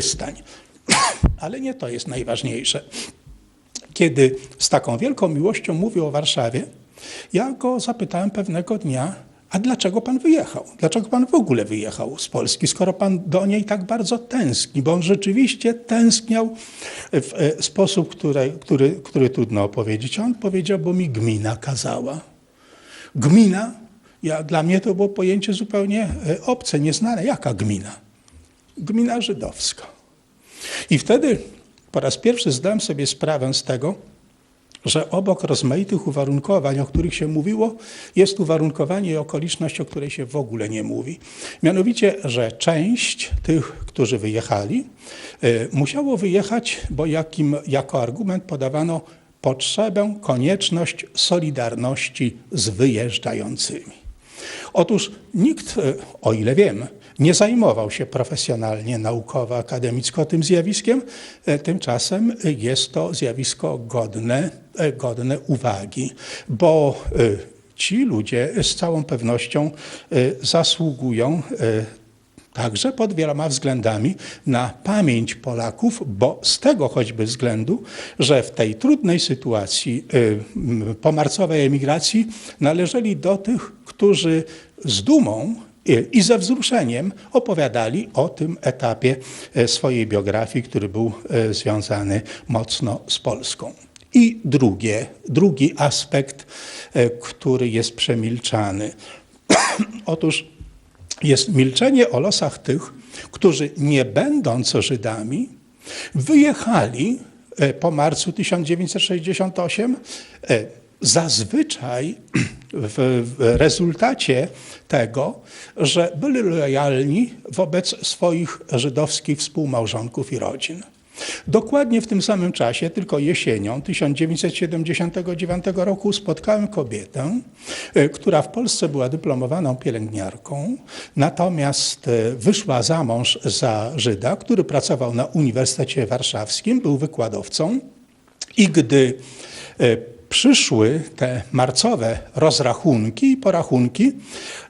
przystań. Ale nie to jest najważniejsze. Kiedy z taką wielką miłością mówił o Warszawie, ja go zapytałem pewnego dnia, a dlaczego pan wyjechał? Dlaczego pan w ogóle wyjechał z Polski, skoro pan do niej tak bardzo tęskni? Bo on rzeczywiście tęskniał w e, sposób, który, który, który trudno opowiedzieć. On powiedział, bo mi gmina kazała. Gmina, ja, dla mnie to było pojęcie zupełnie e, obce, nieznane. Jaka gmina? Gmina żydowska. I wtedy po raz pierwszy zdałem sobie sprawę z tego, że obok rozmaitych uwarunkowań, o których się mówiło, jest uwarunkowanie i okoliczność, o której się w ogóle nie mówi. Mianowicie, że część tych, którzy wyjechali, y, musiało wyjechać, bo jakim, jako argument podawano potrzebę, konieczność solidarności z wyjeżdżającymi. Otóż nikt, y, o ile wiem, nie zajmował się profesjonalnie, naukowo, akademicko tym zjawiskiem. E, Tymczasem jest to zjawisko godne, e, godne uwagi, bo e, ci ludzie z całą pewnością zasługują także pod wieloma względami na pamięć Polaków, bo z tego choćby względu, że w tej trudnej sytuacji pomarcowej emigracji należeli do tych, którzy z dumą i ze wzruszeniem opowiadali o tym etapie e, swojej biografii, który był e, związany mocno z Polską. I drugie, drugi aspekt, e, który jest przemilczany. Otóż jest milczenie o losach tych, którzy nie będąc Żydami, wyjechali po marcu 1968 zazwyczaj w, rezultacie tego, że byli lojalni wobec swoich żydowskich współmałżonków i rodzin. Dokładnie w tym samym czasie, tylko jesienią 1979 roku, spotkałem kobietę, e, która w Polsce była dyplomowaną pielęgniarką, natomiast e, wyszła za mąż za Żyda, który pracował na Uniwersytecie Warszawskim, był wykładowcą i gdy e, przyszły te marcowe rozrachunki i porachunki,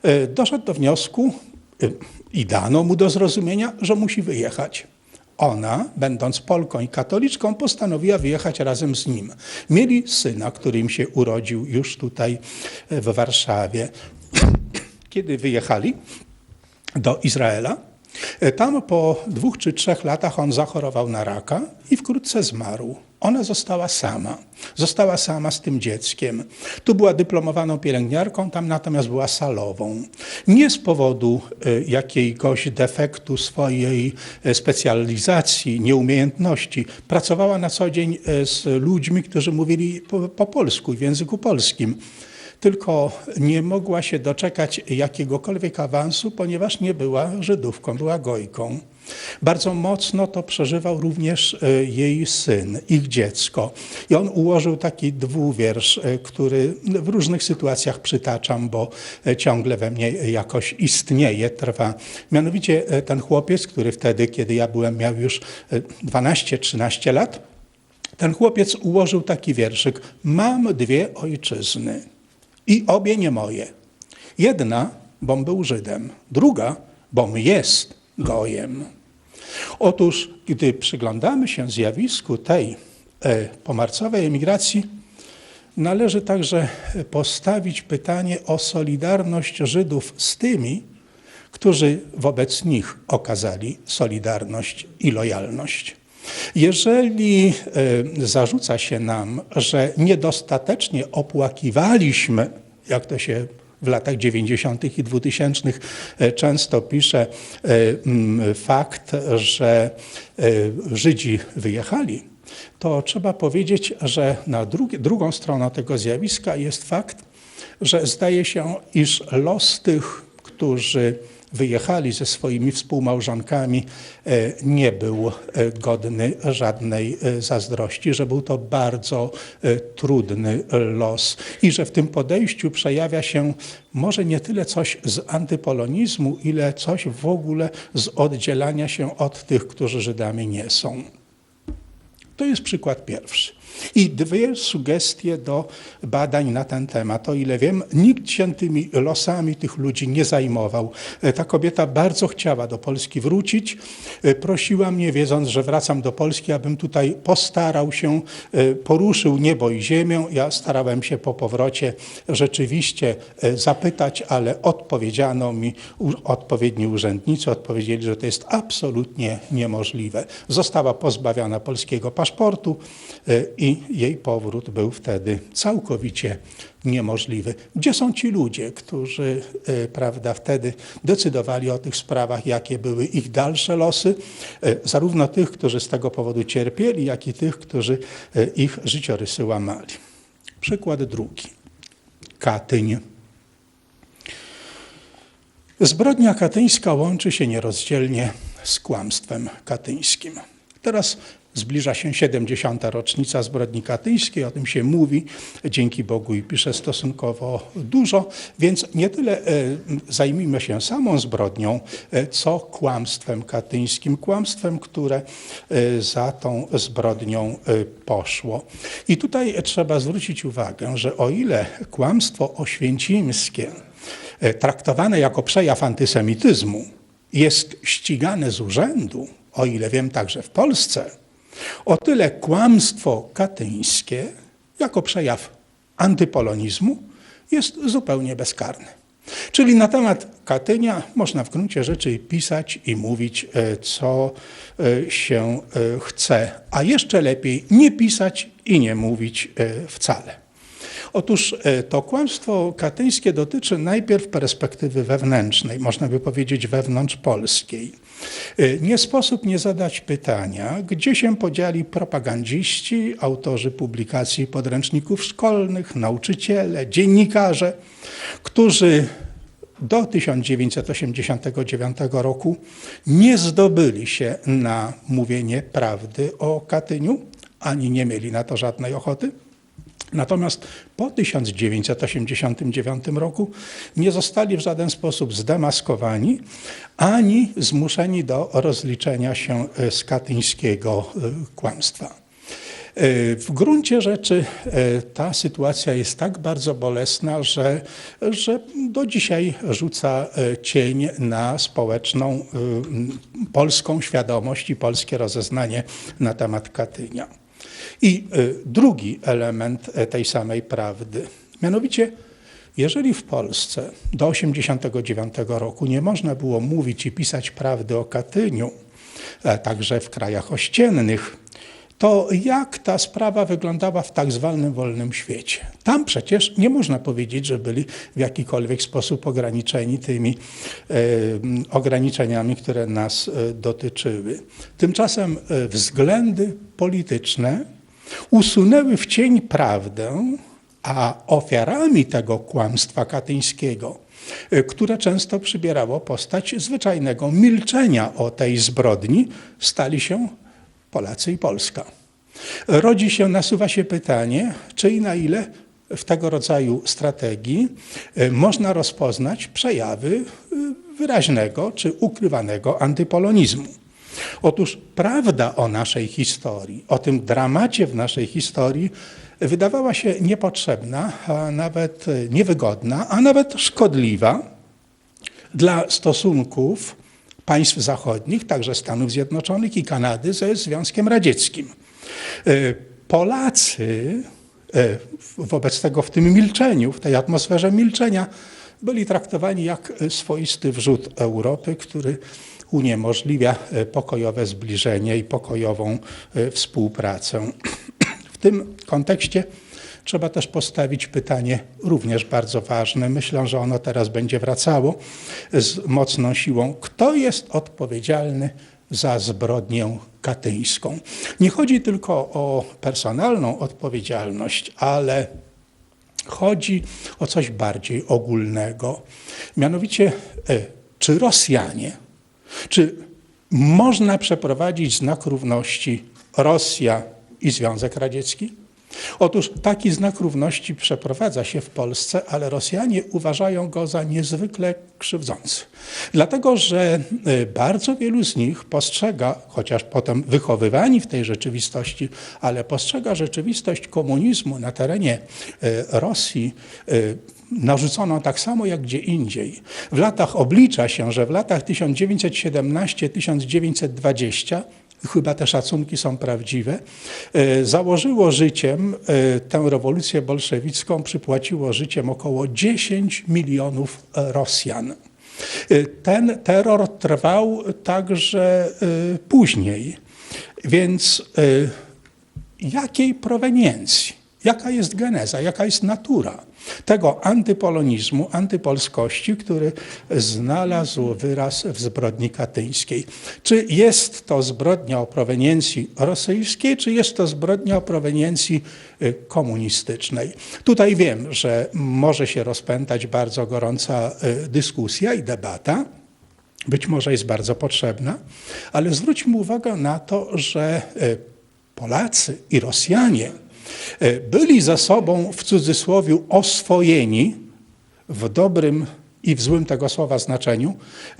e, doszedł do wniosku e, i dano mu do zrozumienia, że musi wyjechać. Ona, będąc Polką i katoliczką, postanowiła wyjechać razem z nim. Mieli syna, który im się urodził już tutaj e, w Warszawie. Kiedy wyjechali do Izraela, tam po dwóch czy trzech latach on zachorował na raka i wkrótce zmarł. Ona została sama. Została sama z tym dzieckiem. Tu była dyplomowaną pielęgniarką, tam natomiast była salową. Nie z powodu e, jakiegoś defektu swojej e, specjalizacji, nieumiejętności. Pracowała na co dzień e, z ludźmi, którzy mówili po polsku, w języku polskim tylko nie mogła się doczekać jakiegokolwiek awansu, ponieważ nie była Żydówką, była Gojką. Bardzo mocno to przeżywał również e, jej syn, ich dziecko. I on ułożył taki dwuwiersz, e, który w różnych sytuacjach przytaczam, bo e, ciągle we mnie jakoś istnieje, trwa. Mianowicie ten chłopiec, który wtedy, kiedy ja byłem, miał już 12-13 lat, ten chłopiec ułożył taki wierszyk. Mam dwie ojczyzny i obie nie moje. Jedna, bom był Żydem, druga, bom jest gojem. Otóż, gdy przyglądamy się zjawisku tej e, pomarcowej emigracji, należy także postawić pytanie o solidarność Żydów z tymi, którzy wobec nich okazali solidarność i lojalność. Jeżeli e, zarzuca się nam, że niedostatecznie opłakiwaliśmy, jak to się w latach 90. i 2000 e, często pisze e, fakt, że Żydzi wyjechali, to trzeba powiedzieć, że na drugi, drugą stroną tego zjawiska jest fakt, że zdaje się, iż los tych, którzy wyjechali ze swoimi współmałżonkami, e, nie był e, godny żadnej e, zazdrości, że był to bardzo trudny los i że w tym podejściu przejawia się może nie tyle coś z antypolonizmu, ile coś w ogóle z oddzielania się od tych, którzy Żydami nie są. To jest przykład pierwszy. I dwie sugestie do badań na ten temat. O ile wiem, nikt się tymi losami tych ludzi nie zajmował. E, Ta kobieta bardzo chciała do Polski wrócić. E, Prosiła mnie, wiedząc, że wracam do Polski, abym tutaj postarał się, e, poruszył niebo i ziemię. Ja starałem się po powrocie rzeczywiście zapytać, ale odpowiedziano mi, odpowiedni urzędnicy odpowiedzieli, że to jest absolutnie niemożliwe. Została pozbawiona polskiego paszportu e, i jej powrót był wtedy całkowicie niemożliwy. Gdzie są ci ludzie, którzy e, prawda, wtedy decydowali o tych sprawach, jakie były ich dalsze losy, e, zarówno tych, którzy z tego powodu cierpieli, jak i tych, którzy ich życiorysy łamali. Przykład drugi. Katyń. Zbrodnia katyńska łączy się nierozdzielnie z kłamstwem katyńskim. Teraz zbliża się 70. rocznica zbrodni katyńskiej, o tym się mówi, dzięki Bogu i pisze stosunkowo dużo, więc nie tyle e, zajmijmy się samą zbrodnią, e, co kłamstwem katyńskim, kłamstwem, które e, za tą zbrodnią poszło. I tutaj trzeba zwrócić uwagę, że o ile kłamstwo oświęcimskie traktowane jako przejaw antysemityzmu jest ścigane z urzędu, o ile wiem także w Polsce, o tyle kłamstwo katyńskie jako przejaw antypolonizmu jest zupełnie bezkarne. Czyli na temat Katynia można w gruncie rzeczy pisać i mówić, e, co e, się e, chce, a jeszcze lepiej nie pisać i nie mówić wcale. Otóż e, to kłamstwo katyńskie dotyczy najpierw perspektywy wewnętrznej, można by powiedzieć wewnątrzpolskiej. E, Nie sposób nie zadać pytania, gdzie się podzieli propagandziści, autorzy publikacji podręczników szkolnych, nauczyciele, dziennikarze, którzy do 1989 roku nie zdobyli się na mówienie prawdy o Katyniu, ani nie mieli na to żadnej ochoty. Natomiast po 1989 roku nie zostali w żaden sposób zdemaskowani ani zmuszeni do rozliczenia się e, z katyńskiego e, kłamstwa. E, W gruncie rzeczy ta sytuacja jest tak bardzo bolesna, że, że do dzisiaj rzuca cień na społeczną polską świadomość i polskie rozeznanie na temat Katynia. I y, drugi element e, tej samej prawdy. Mianowicie, jeżeli w Polsce do 1989 roku nie można było mówić i pisać prawdy o Katyniu, e, także w krajach ościennych, to jak ta sprawa wyglądała w tak zwanym wolnym świecie? Tam przecież nie można powiedzieć, że byli w jakikolwiek sposób ograniczeni tymi e, ograniczeniami, które nas e, dotyczyły. Tymczasem e, względy polityczne usunęły w cień prawdę, a ofiarami tego kłamstwa katyńskiego, e, które często przybierało postać zwyczajnego milczenia o tej zbrodni, stali się Polacy i Polska. Rodzi się, nasuwa się pytanie, czy i na ile w tego rodzaju strategii e, można rozpoznać przejawy e, wyraźnego czy ukrywanego antypolonizmu. Otóż prawda o naszej historii, o tym dramacie w naszej historii wydawała się niepotrzebna, a nawet niewygodna, a nawet szkodliwa dla stosunków państw zachodnich, także Stanów Zjednoczonych i Kanady ze Związkiem Radzieckim. E, Polacy e, wobec tego w tym milczeniu, w tej atmosferze milczenia, byli traktowani jak swoisty wrzód Europy, który uniemożliwia e, pokojowe zbliżenie i pokojową współpracę. W tym kontekście trzeba też postawić pytanie również bardzo ważne. Myślę, że ono teraz będzie wracało z mocną siłą. Kto jest odpowiedzialny za zbrodnię katyńską? Nie chodzi tylko o personalną odpowiedzialność, ale chodzi o coś bardziej ogólnego. Mianowicie, e, czy Rosjanie, czy można przeprowadzić znak równości Rosja i Związek Radziecki? Otóż taki znak równości przeprowadza się w Polsce, ale Rosjanie uważają go za niezwykle krzywdzący. Dlatego, że y, bardzo wielu z nich postrzega, chociaż potem wychowywani w tej rzeczywistości, ale postrzega rzeczywistość komunizmu na terenie y, Rosji y, narzuconą tak samo jak gdzie indziej. W latach oblicza się, że w latach 1917-1920 chyba te szacunki są prawdziwe, e, założyło życiem e, tę rewolucję bolszewicką, przypłaciło życiem około 10 milionów Rosjan. E, Ten terror trwał także później, więc jakiej proweniencji, jaka jest geneza, jaka jest natura tego antypolonizmu, antypolskości, który znalazł wyraz w zbrodni katyńskiej. Czy jest to zbrodnia o proweniencji rosyjskiej, czy jest to zbrodnia o proweniencji y, komunistycznej? Tutaj wiem, że może się rozpętać bardzo gorąca y, dyskusja i debata. Być może jest bardzo potrzebna, ale zwróćmy uwagę na to, że y, Polacy i Rosjanie byli ze sobą w cudzysłowie oswojeni w dobrym i w złym tego słowa znaczeniu